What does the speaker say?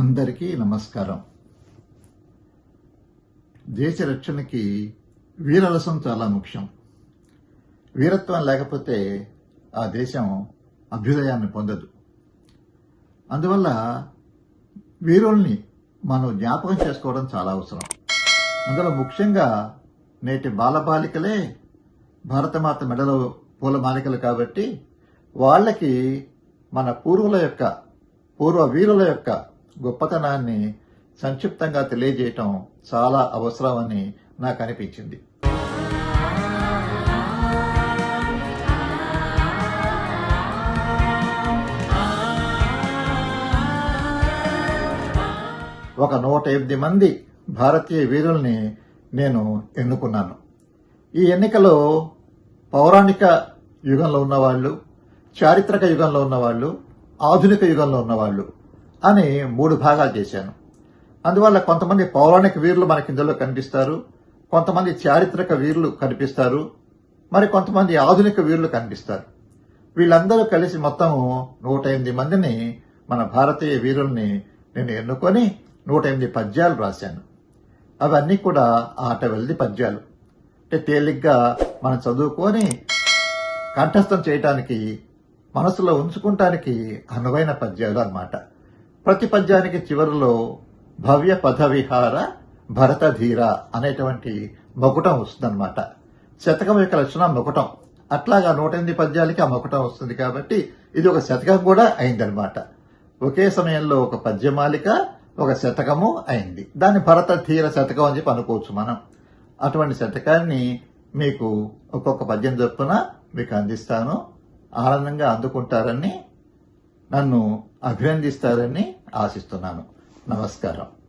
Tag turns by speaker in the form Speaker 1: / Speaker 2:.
Speaker 1: అందరికీ నమస్కారం. దేశ రక్షణకి వీరరసం చాలా ముఖ్యం. వీరత్వం లేకపోతే ఆ దేశం అభ్యుదయాన్ని పొందదు. అందువల్ల వీరుల్ని మనం జ్ఞాపకం చేసుకోవడం చాలా అవసరం. అందులో ముఖ్యంగా నేటి బాలబాలికలే భారతమాత మెడలో పూలమాలికలు కాబట్టి వాళ్ళకి మన పూర్వుల యొక్క పూర్వ వీరుల యొక్క గొప్పతనాన్ని సంక్షిప్తంగా తెలియజేయటం చాలా అవసరమని నాకు అనిపించింది ఒక నూట ఎనిమిది మంది భారతీయ వీరుల్ని నేను ఎన్నుకున్నాను. ఈ ఎన్నికలో పౌరాణిక యుగంలో ఉన్నవాళ్ళు చారిత్రక యుగంలో ఉన్నవాళ్ళు ఆధునిక యుగంలో ఉన్నవాళ్ళు అని మూడు భాగాలు చేశాను. అందువల్ల కొంతమంది పౌరాణిక వీరులు మనకి ఇందులో కనిపిస్తారు. కొంతమంది చారిత్రక వీరులు కనిపిస్తారు. మరి కొంతమంది ఆధునిక వీరులు కనిపిస్తారు. వీళ్ళందరూ కలిసి మొత్తం నూట ఎనిమిది మందిని మన భారతీయ వీరుల్ని నేను ఎన్నుకొని నూట ఎనిమిది పద్యాలు రాశాను. అవన్నీ కూడా ఆట వెళ్ళి పద్యాలు. అంటే తేలిగ్గా మనం చదువుకొని కంఠస్థం చేయటానికి మనసులో ఉంచుకుంటానికి అనువైన పద్యాలు అన్నమాట. ప్రతి పద్యానికి చివరిలో భవ్య పదవిహార భరతధీర అనేటువంటి మకుటం వస్తుందన్నమాట. శతకం యొక్క లక్షణం మకుటం. అట్లాగా నూట ఎనిమిది పద్యాలకి ఆ మొకుటం వస్తుంది కాబట్టి ఇది ఒక శతకం కూడా అయిందనమాట ఒకే సమయంలో ఒక పద్యమాలిక ఒక శతకము అయింది. దాన్ని భరత ధీర శతకం అని చెప్పి అనుకోవచ్చు మనం. అటువంటి శతకాన్ని మీకు ఒక్కొక్క పద్యం చొప్పున మీకు అందిస్తాను. ఆనందంగా అందుకుంటారని నన్ను అభినందిస్తారని ఆశిస్తున్నాను. నమస్కారం.